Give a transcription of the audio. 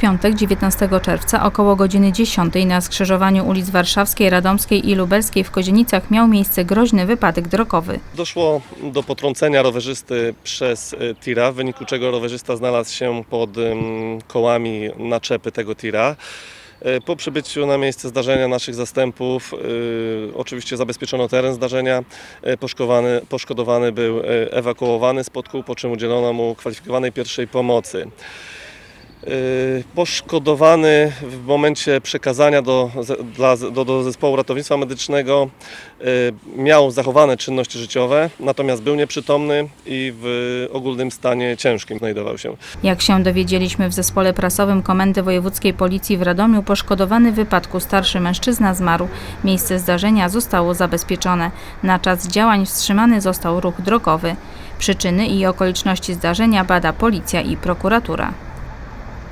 piątek 19 czerwca około godziny 10 na skrzyżowaniu ulic Warszawskiej, Radomskiej i Lubelskiej w Kozienicach miał miejsce groźny wypadek drogowy. Doszło do potrącenia rowerzysty przez y, tira, w wyniku czego rowerzysta znalazł się pod kołami naczepy tego tira. Y, Po przybyciu na miejsce zdarzenia naszych zastępów y, oczywiście zabezpieczono teren zdarzenia. Y, Poszkodowany, poszkodowany był ewakuowany spod kół, po czym udzielono mu kwalifikowanej pierwszej pomocy. Y, Poszkodowany w momencie przekazania do, do, do zespołu ratownictwa medycznego y, miał zachowane czynności życiowe, natomiast był nieprzytomny i w ogólnym stanie ciężkim znajdował się. Jak się dowiedzieliśmy w zespole prasowym Komendy Wojewódzkiej Policji w Radomiu, poszkodowany w wypadku starszy mężczyzna zmarł. Miejsce zdarzenia zostało zabezpieczone. Na czas działań wstrzymany został ruch drogowy. Przyczyny i okoliczności zdarzenia bada policja i prokuratura.